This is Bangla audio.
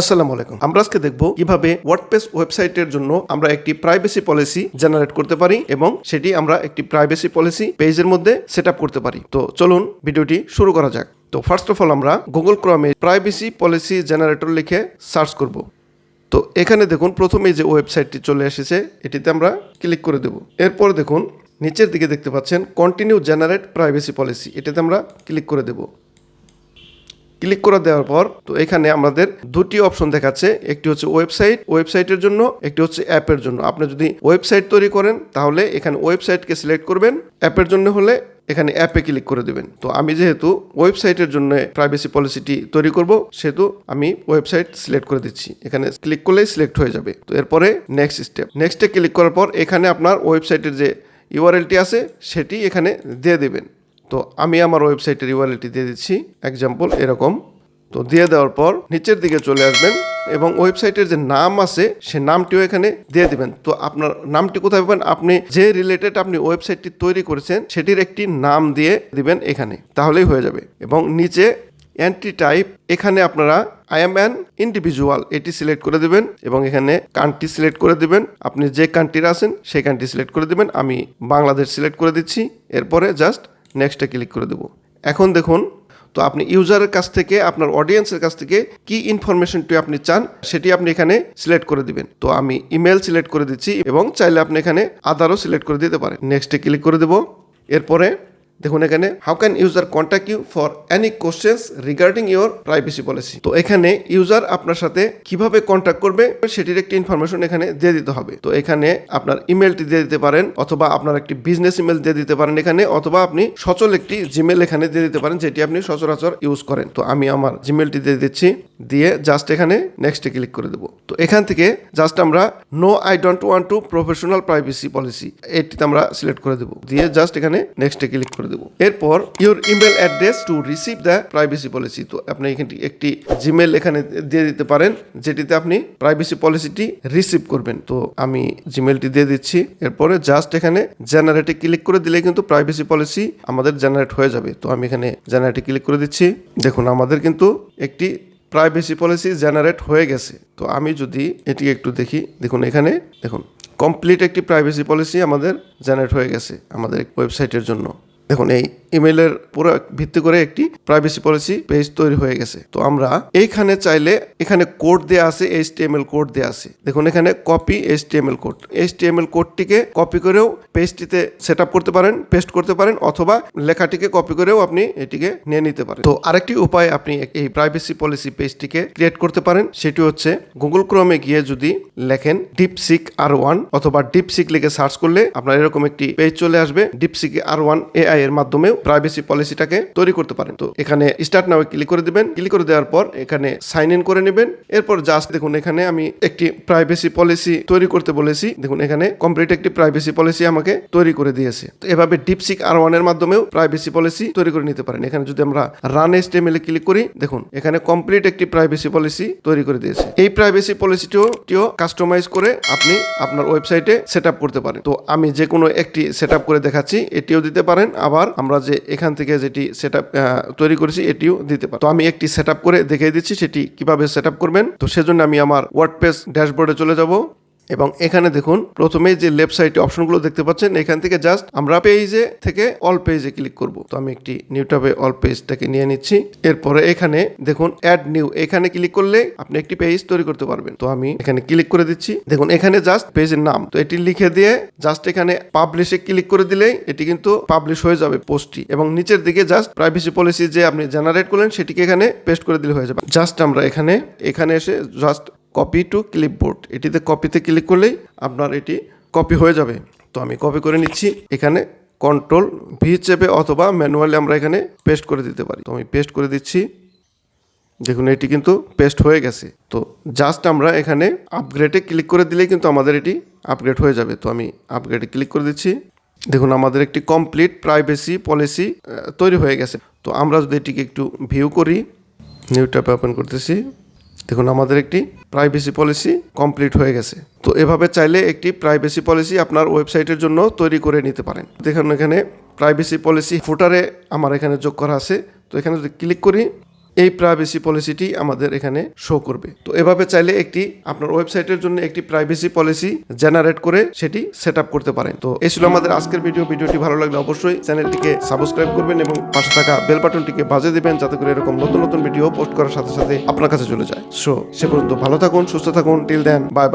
আসসালামু আলাইকুম। আমরা আজকে দেখব কীভাবে ওয়ার্ডপ্রেস ওয়েবসাইটের জন্য আমরা একটি প্রাইভেসি পলিসি জেনারেট করতে পারি এবং সেটি আমরা একটি প্রাইভেসি পলিসি পেজের মধ্যে সেট করতে পারি। তো চলুন ভিডিওটি শুরু করা যাক। তো ফার্স্ট অফ অল আমরা গুগল ক্রমে প্রাইভেসি পলিসি জেনারেটর লিখে সার্চ করব। তো এখানে দেখুন প্রথমেই যে ওয়েবসাইটটি চলে এসেছে, এটিতে আমরা ক্লিক করে দেব। এরপর দেখুন নিচের দিকে দেখতে পাচ্ছেন কন্টিনিউ জেনারেট প্রাইভেসি পলিসি এটাতে আমরা ক্লিক করে দেব। ক্লিক করে দেওয়ার পর, তো এখানে আমাদের দুটি অপশন দেখাচ্ছে। একটি হচ্ছে ওয়েবসাইট। ওয়েবসাইটের জন্য, একটি হচ্ছে অ্যাপের জন্য। আপনি যদি ওয়েবসাইট তৈরি করেন, তাহলে এখানে ওয়েবসাইটকে সিলেক্ট করবেন। অ্যাপের জন্য হলে এখানে অ্যাপে ক্লিক করে দেবেন। তো আমি যেহেতু ওয়েবসাইটের জন্য প্রাইভেসি পলিসিটি তৈরি করব, সেহেতু আমি ওয়েবসাইট সিলেক্ট করে দিচ্ছি। এখানে ক্লিক করলেই সিলেক্ট হয়ে যাবে। তো এরপরে নেক্সট স্টেপ। নেক্সটে ক্লিক করার পর, এখানে আপনার ওয়েবসাইটের যে ইউআরএলটি আছে, সেটি এখানে দিয়ে দেবেন। তো আমি আমার ওয়েবসাইটের ইউআরএলটি দিয়ে দিচ্ছি। এক্সাম্পল এরকম। তো দিয়ে দেওয়ার পর নিচের দিকে চলে আসবেন এবং ওয়েবসাইটের যে নাম আছে, সে নামটিও এখানে দিয়ে দিবেন। তো আপনার নামটি কোথায় পাবেন? আপনি যে রিলেটেড আপনি ওয়েবসাইটটি তৈরি করেছেন, সেটির একটি নাম দিয়ে দিবেন এখানে। তাহলেই হয়ে যাবে। এবং নিচে অ্যান্টি টাইপ এখানে আপনারা আই এম অ্যান ইন্ডিভিজুয়াল এটি সিলেক্ট করে দেবেন এবং এখানে কান্ট্রি সিলেক্ট করে দেবেন। আপনি যে কান্ট্রির আছেন, সেই কান্ট্রি সিলেক্ট করে দেবেন। আমি বাংলাদেশ সিলেক্ট করে দিচ্ছি। এরপরে জাস্ট নেক্সটে ক্লিক করে দেবো। এখন দেখুন, তো আপনি ইউজারের কাছ থেকে, আপনার অডিয়েন্সের কাছ থেকে কি ইনফরমেশনটি আপনি চান, সেটি আপনি এখানে সিলেক্ট করে দিবেন। তো আমি ইমেল সিলেক্ট করে দিচ্ছি এবং চাইলে আপনি এখানে আদারও সিলেক্ট করে দিতে পারেন। নেক্সটে ক্লিক করে দেবো। এরপরে দেখুন এখানে how can user contact you for any questions regarding your privacy policy তো এখানে ইউজার আপনার সাথে কীভাবে কন্ট্যাক্ট করবে সেটির একটি ইনফরমেশন এখানে দিয়ে দিতে হবে। তো এখানে আপনার ইমেলটি দিয়ে দিতে পারেন, অথবা আপনার একটি বিজনেস ইমেল দিয়ে দিতে পারেন এখানে, অথবা আপনি সচল একটি জিমেল এখানে দিয়ে দিতে পারেন, যেটি আপনি সচরাচর ইউজ করেন। তো আমি আমার জিমেলটি দিয়ে দিচ্ছি। দিয়ে জাস্ট এখানে নেক্সটে ক্লিক করে দেবো। তো এখান থেকে জাস্ট আমরা no I don't want to professional privacy policy এটিতে আমরা সিলেক্ট করে দেবো। দিয়ে জাস্ট এখানে নেক্সটে ক্লিক করে দেবো। এরপর your email address to receive the privacy policy তো আপনি এখানে একটি জিমেল এখানে দিয়ে দিতে পারেন, যেটিতে আপনি প্রাইভেসি পলিসিটি রিসিভ করবেন। তো আমি জিমেলটি দিয়ে দিচ্ছি। এরপরে জাস্ট এখানে জেনারেটে ক্লিক করে দিলে কিন্তু প্রাইভেসি পলিসি আমাদের জেনারেট হয়ে যাবে। তো আমি এখানে জেনারেটে ক্লিক করে দিচ্ছি। দেখুন, আমাদের কিন্তু একটি প্রাইভেসি পলিসি জেনারেট হয়ে গেছে। তো আমি যদি এটি একটু দেখি, দেখুন এখানে, দেখুন কমপ্লিট একটি প্রাইভেসি পলিসি আমাদের জেনারেট হয়ে গেছে আমাদের ওয়েবসাইটের জন্য। দেখুন এই ইমেলের পুরো ভিত্তি করে একটি প্রাইভেসি পলিসি পেজ তৈরি হয়ে গেছে। তো আমরা এইখানে চাইলে এখানে কোড দেওয়া আছে এইচ কোড দেওয়া আছে। দেখুন, এখানে কপি এইচ কোড এইচ কোডটিকে কপি করেও পেজটিতে সেট করতে পারেন পেস্ট করতে পারেন, অথবা লেখাটিকে কপি করেও আপনি এটিকে নিয়ে নিতে পারেন। তো আরেকটি উপায় আপনি এই প্রাইভেসি পলিসি পেজটিকে ক্রিয়েট করতে পারেন, সেটি হচ্ছে গুগল ক্রোমে গিয়ে যদি লেখেন ডিপসিক আর ওয়ান অথবা ডিপসিক লিখে সার্চ করলে আপনার এরকম একটি পেজ চলে আসবে। ডিপসিক আর ওয়ান এআই এর মাধ্যমেও প্রাইভেসি পলিসিটাকে তৈরি করতে পারেন। তো এখানে স্টার্ট নাও ক্লিক করে দিবেন। ক্লিক করে দেওয়ার পর এখানে সাইন ইন করে নেবেন। এরপর জাস্ট দেখুন এখানে আমি একটি প্রাইভেসি পলিসি তৈরি করতে বলেছি। দেখুন এখানে কমপ্লিট একটি প্রাইভেসি পলিসি আমাকে তৈরি করে দিয়েছে। তো এভাবে ডিপসিক আর ওয়ানের মাধ্যমেও প্রাইভেসি পলিসি তৈরি করে নিতে পারেন। এখানে যদি আমরা রান এস্টেমেলে ক্লিক করি, দেখুন এখানে কমপ্লিট একটি প্রাইভেসি পলিসি তৈরি করে দিয়েছে। এই প্রাইভেসি পলিসিটিও কাস্টমাইজ করে আপনি আপনার ওয়েবসাইটে সেট করতে পারেন। তো আমি যে কোনো একটি সেট করে দেখাচ্ছি, এটিও দিতে পারেন। আবার আমরা যে এখান থেকে যেটি সেট তৈরি করেছি, এটিও দিতে পারি। তো আমি একটি সেট করে দেখিয়ে দিচ্ছি সেটি কীভাবে সেট করবেন। তো সেজন্য আমি আমার ওয়ার্ডপ্রেস ড্যাশবোর্ডে চলে যাব। এবং এখানে দেখুন, প্রথমে যে লেফট সাইডে অপশনগুলো দেখতে পাচ্ছেন, এখান থেকে জাস্ট আমরা পেজে থেকে অল পেজে ক্লিক করব। তো আমি একটি নিউ ট্যাবে অল পেজটাকে নিয়ে নিচ্ছি। এরপরে এখানে দেখুন অ্যাড নিউ এখানে ক্লিক করলে আপনি একটি পেজ তৈরি করতে পারবেন। তো আমি এখানে ক্লিক করে দিচ্ছি। দেখুন, এখানে জাস্ট পেজের নাম। তো এটি লিখে দিয়ে জাস্ট এখানে পাবলিশে ক্লিক করে দিলেই এটি কিন্তু পাবলিশ হয়ে যাবে পোস্টটি এবং নিচের দিকে জাস্ট প্রাইভেসি পলিসি যে আপনি জেনারেট করলেন, সেটিকে এখানে পেস্ট করে দিলে হয়ে যাবে। জাস্ট আমরা এখানে এখানে এসে জাস্ট কপি টু ক্লিপবোর্ড এটিতে কপিতে ক্লিক করলেই আপনার এটি কপি হয়ে যাবে। তো আমি কপি করে নিচ্ছি। এখানে কন্ট্রোল ভি চেপে অথবা ম্যানুয়ালি আমরা এখানে পেস্ট করে দিতে পারি। তো আমি পেস্ট করে দিচ্ছি। দেখুন, এটি কিন্তু পেস্ট হয়ে গেছে। তো জাস্ট আমরা এখানে আপগ্রেডে ক্লিক করে দিলেই কিন্তু আমাদের এটি আপগ্রেড হয়ে যাবে। তো আমি আপগ্রেডে ক্লিক করে দিচ্ছি। দেখুন, আমাদের একটি কমপ্লিট প্রাইভেসি পলিসি তৈরি হয়ে গেছে। তো আমরা যদি এটিকে একটু ভিউ করি। নিউ ট্যাবে ওপেন করতেছি। দেখুন, আমাদের একটি প্রাইভেসি পলিসি কমপ্লিট হয়ে গেছে। তো এভাবে চাইলে একটি প্রাইভেসি পলিসি আপনার ওয়েবসাইটের জন্য তৈরি করে নিতে পারেন। দেখুন, এখানে প্রাইভেসি পলিসি ফুটারে আমার এখানে যোগ করা আছে। তো এখানে যদি ক্লিক করি এই প্রাইভেসি পলিসিটি আমাদের এখানে শো করবে। তো এভাবে চাইলে একটি আপনার ওয়েবসাইটের জন্য একটি প্রাইভেসি পলিসি জেনারেট করে সেটি সেট করতে পারেন। তো এই ছিল আমাদের আজকের ভিডিও ভিডিওটি ভালো লাগলে অবশ্যই চ্যানেলটিকে সাবস্ক্রাইব করবেন এবং পাশে থাকা বেল বাটনটিকে বাজে দেবেন যাতে করে এরকম নতুন নতুন ভিডিও পোস্ট করার সাথে সাথে আপনার কাছে চলে যায়। সো সে পর্যন্ত ভালো থাকুন, সুস্থ থাকুন। Till then bye bye